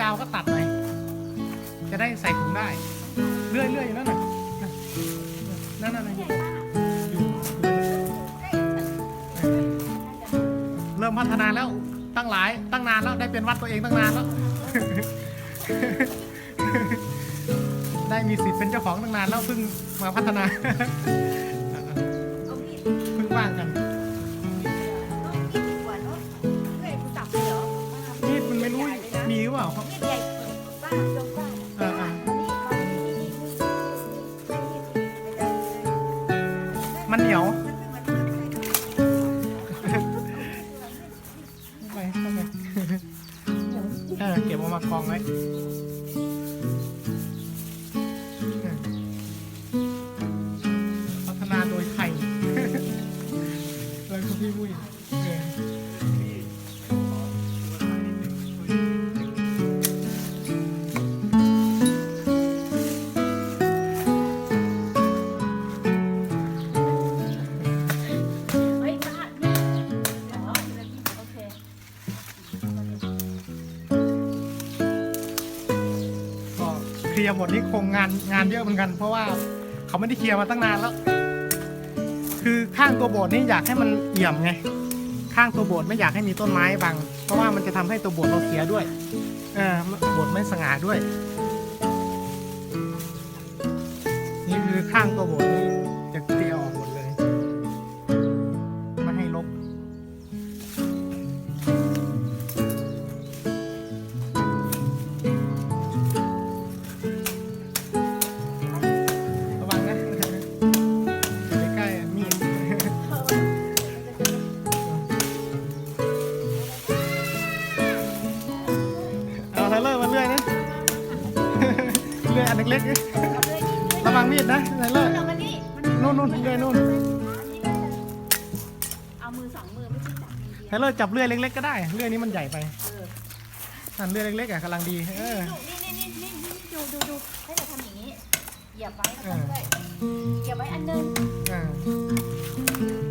ยาวก็ตัดหน่อยจะได้ใส่ถุงได้เลื่อยๆอยู่างนั้นน่ะนั่นนั่นเริ่มพัฒนาแล้วตั้งหลายตั้งนานแล้วได้เป็นวัดตัวเองตั้งนานแล้ว ได้มีสิทธิ์เป็นเจ้าของตั้งนานแล้วเพิ่งมาพัฒนาเพิ่งว่างกัน มันเหนียว เคลียร์หมดนี่คงงานงานเยอะเหมือนกัน เพราะว่าเขาไม่ได้เคลียร์มาตั้งนานแล้ว คือข้างตัวโบสถ์นี่อยากให้มันเอี่ยมไง ข้างตัวโบสถ์ไม่อยากให้มีต้นไม้บัง เพราะว่ามันจะทำให้ตัวโบสถ์เราเสียด้วย เออโบสถ์ไม่สง่าด้วย นี่คือข้างตัวโบสถ์ จับมือไทเดียวเลอร์จับเลื่อยเล็กๆก็ได้ เลื่อยนี้มันใหญ่ไปเออนั่นเลื่อยเล็กๆอะกำลังดี เออ นี่นี่นี่นี่นี่ดูดูดูให้เราทำอย่างนี้ เหยียบไว้แล้วก็เลื่อยเหยียบไว้อันหนึง อ่า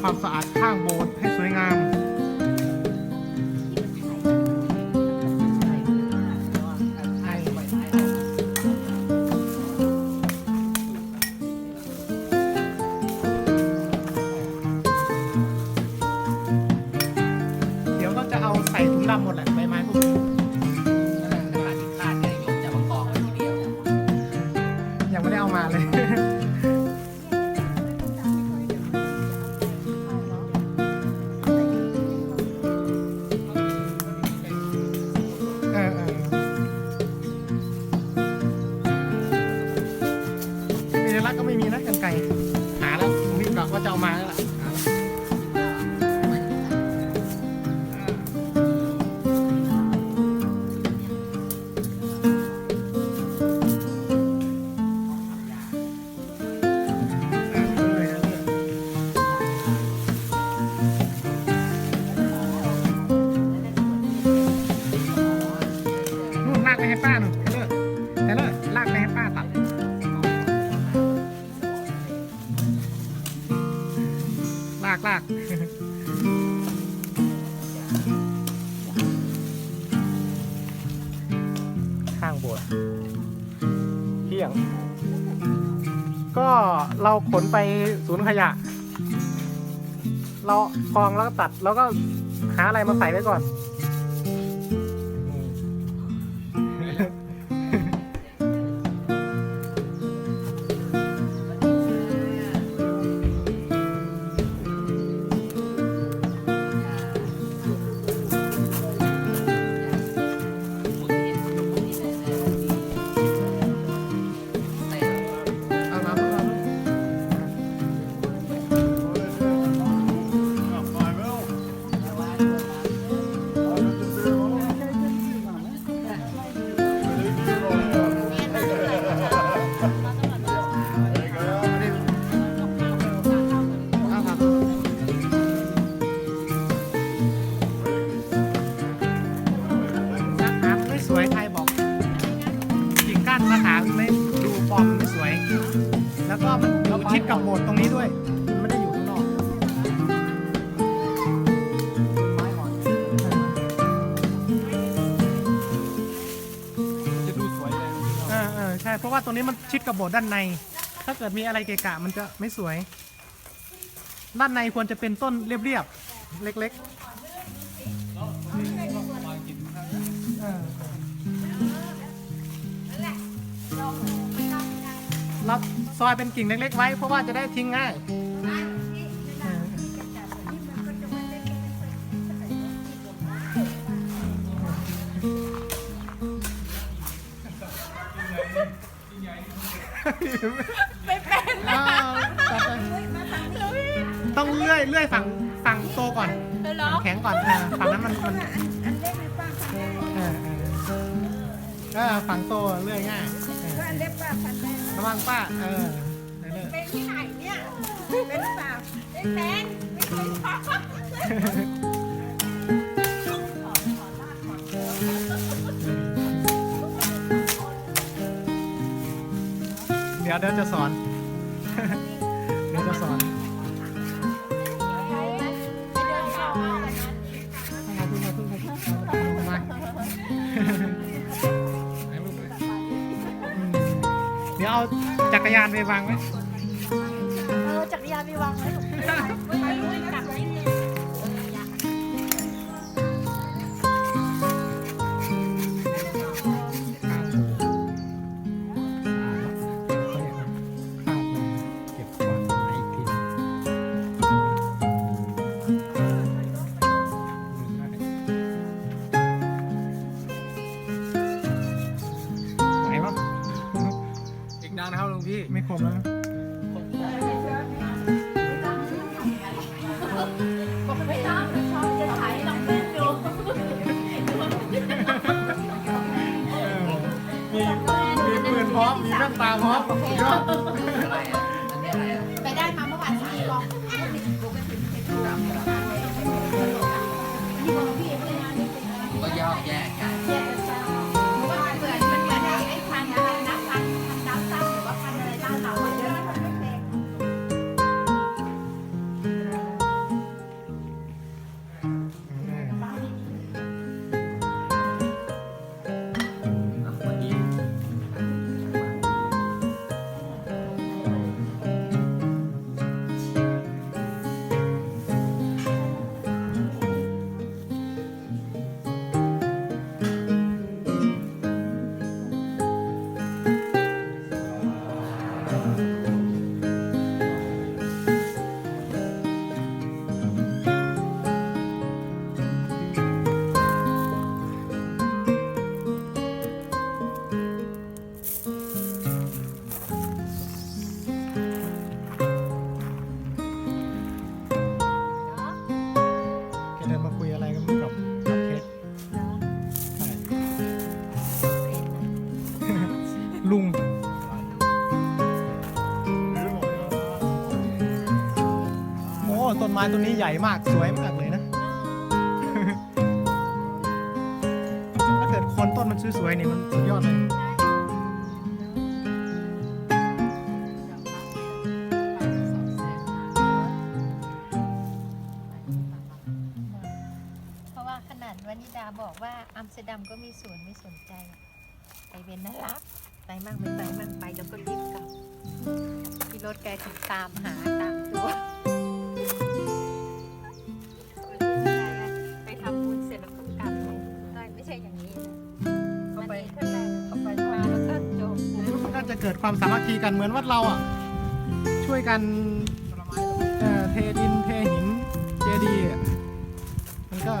ความสะอาดข้างโบสถ์ให้สวยงามากลากข้างโบสถ์เที่ยง ก็เราขนไปศูนย์ขยะ เรากองแล้วก็ตัดแล้วก็หาอะไรมาใส่ไว้ก่อน ตัวนี้มันชิดกับโบสถ์ด้านใน ถ้าเกิดมีอะไรเกะกะมันจะไม่สวย ด้านในควรจะเป็นต้นเรียบๆ เล็กๆเออเราซอยเป็นกิ่งเล็กๆไว้เพราะว่าจะได้ทิ้งง่าย อ้าวจัดไปต้องเลื่อยเลื่อยฝั่งฝั่งโตก่อนเหรอฝั่งแข็งก่อนอ่าฝั่งนั้นมันมันอันเล็กไม่ป้าพันแน่เออเออเออฝั่งโตเลื่อยง่ายเออก็อันเล็กป้าพันแน่ระวังป้าเออเออเป็นที่ไหนเนี่ยเป็นหรือเปล่าเป็นแฟนไม่เคยฟังเดี๋ยวเดี๋ยวจะสอน เดี๋ยวจะสอนเดินเข้ามาวันนั้นมาพึ่งมาพึ่งมามาอืมเดี๋ยวเอาจักรยานไปวางไว้ เออจักรยานไปวางไว้ คมแล้วบอกไม่ต้องชอบจะถ่ายให้น้องเล่นดูเออมีมีปืนพร้อม มีแว่นตาพร้อมยอด อ้ต้นไม้ต้นนี้ใหญ่มากสวยมากเลยนะ ถ้าเกิดโคนต้นมันสวยๆนี่มันสุดยอดเลยเพราะว่าขนาดวานิดาบอกว่าอัมสเตอร์ดัมก็มีสวนไม่สนใจอะไปเวนน่ารักไปมั่งไม่ไปมั่งไปแล้วก็รีบกลับพี่รถแกถึงตามหาตามตัว เกิดความสามัคคีกันเหมือนวัดเราอะช่วยกันเอ่อเทดินเทหินเจดีย์อะมันก็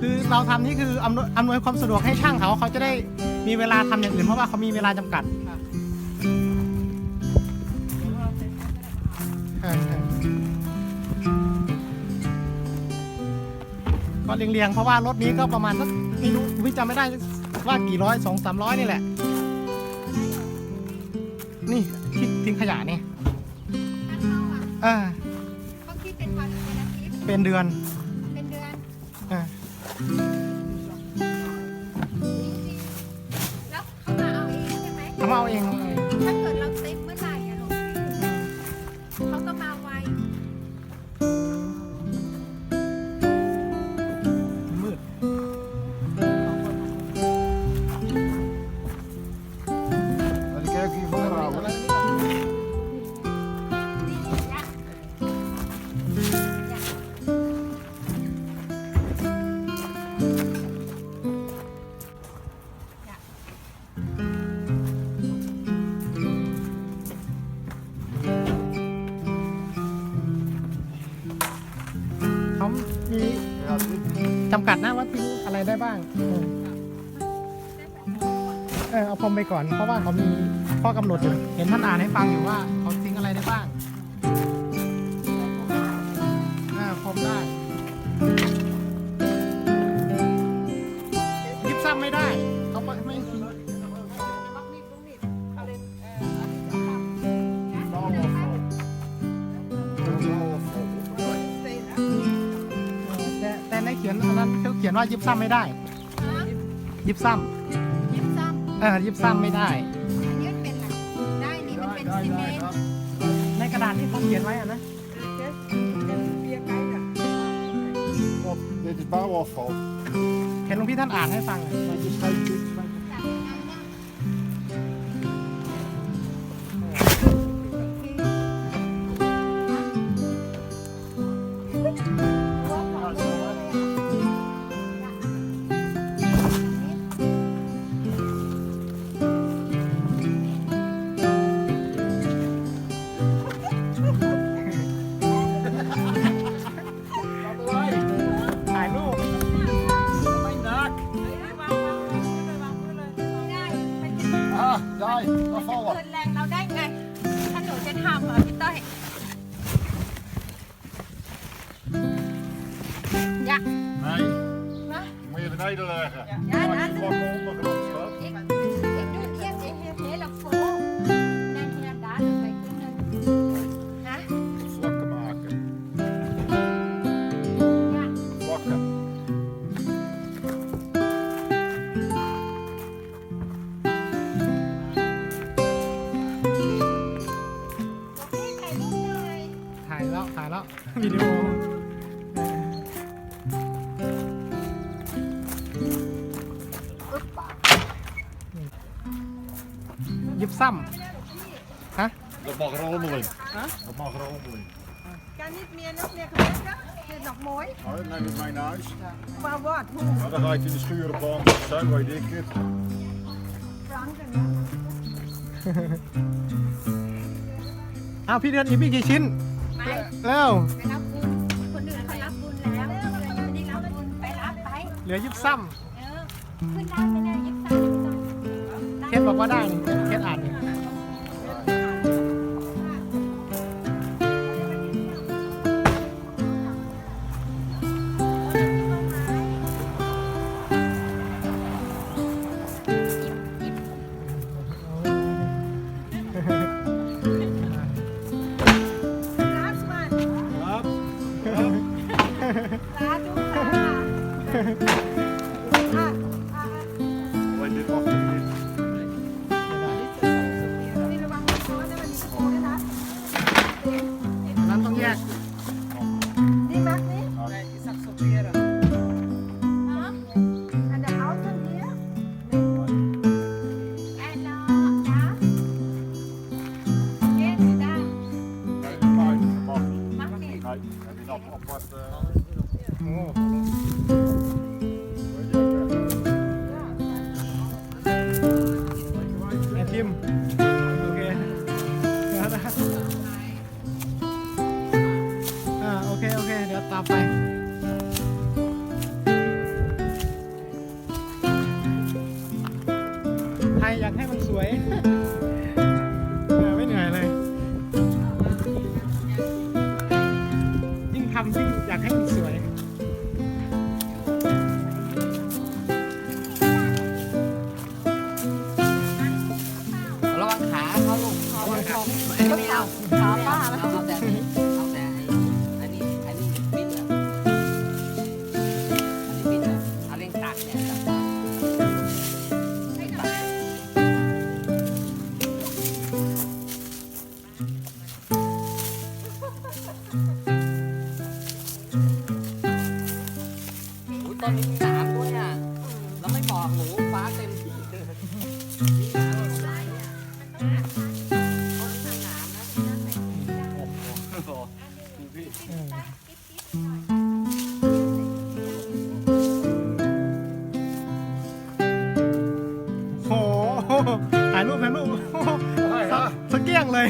คือเราทำนี่คืออำนวยอำนวยความสะดวกให้ช่างเขาเขาจะได้มีเวลาทำอย่างอื่นเพราะว่าเขามีเวลาจำกัด เรียงๆ เพราะว่ารถนี้ก็ประมาณสักไม่รู้วิจำไม่ได้ว่ากี่ร้อยสองสามร้อยนี่แหละ นี่ที่ทิ้งขยะนี่เออเขาคิดเป็นวันเป็นอาทิตย์เป็นเดือน เป็นเดือนเออ จำกัดนะว่าทิ้งอะไรได้บ้างเออเออเอาพรมไปก่อนเพราะว่าเขามีข้อกำหนดอยู่เห็นท่านอ่านให้ฟังอยู่ว่า ในเขียนอันนั้นเขาเขียนว่ายิบซ้ำไม่ได้ ยิบซ้ยิบซ้ำเออยิบซ้ำไม่ได้ำอันนี้มันเป็นอะไรได้นี่มันเป็นซีเมนต์ในกระดาษที่เขาเขียนไว้อะนะ Of, dit is bouwafval. เห็นหลวงพี่ท่านอ่านให้ฟังอะ Dat is geen ซ้ำฮะ Dat mag er allemaal in. Dat mag er allemaal in. Kan niet meer nog meer gewerkt? Is het nog mooi? Nou, dan neem ik mee naar huis. Maar wat? Hoe? Nou, dan ga ik in de schurenplan. Zo weet ik het. Franken. อ้าวพี่เดือนอีกไม่กี่ชิ้น ไปแล้ว ไปรับบุญคนอื่นเขารับบุญแล้วไม่ได้รับบุญไปรับไปเหลือยิบซ้เออขึ้นได้ไม่ได้ยิบ นบอกว่าได้เนี่ยเคสอ่านนี่ครับ ครับ ลาดูค่ะ มโอเคนะอ่าโอเค โอเค เดี๋ยวตามไป ถ่ายรูปถ่นรูปสักเกี้ยงเลย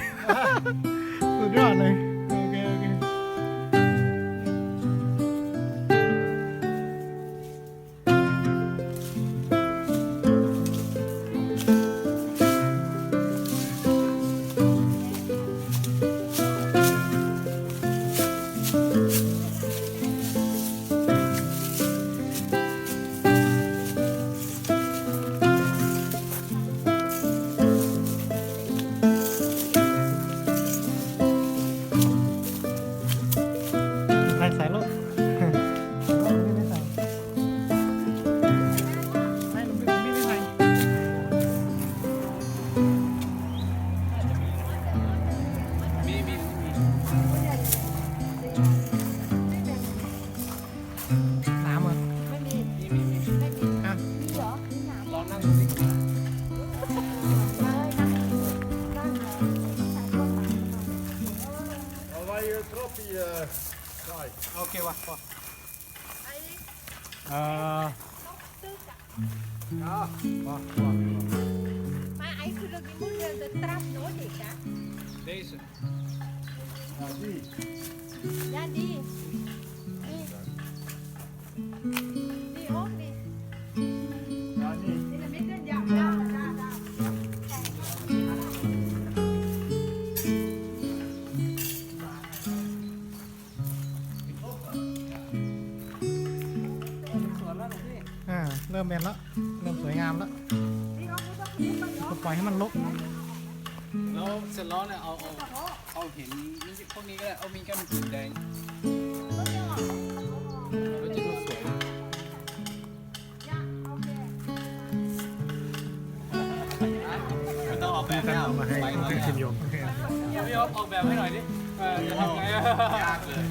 亚迪 ทีมโยม พี่ยอออกแบบให้หน่อยดิยากเลย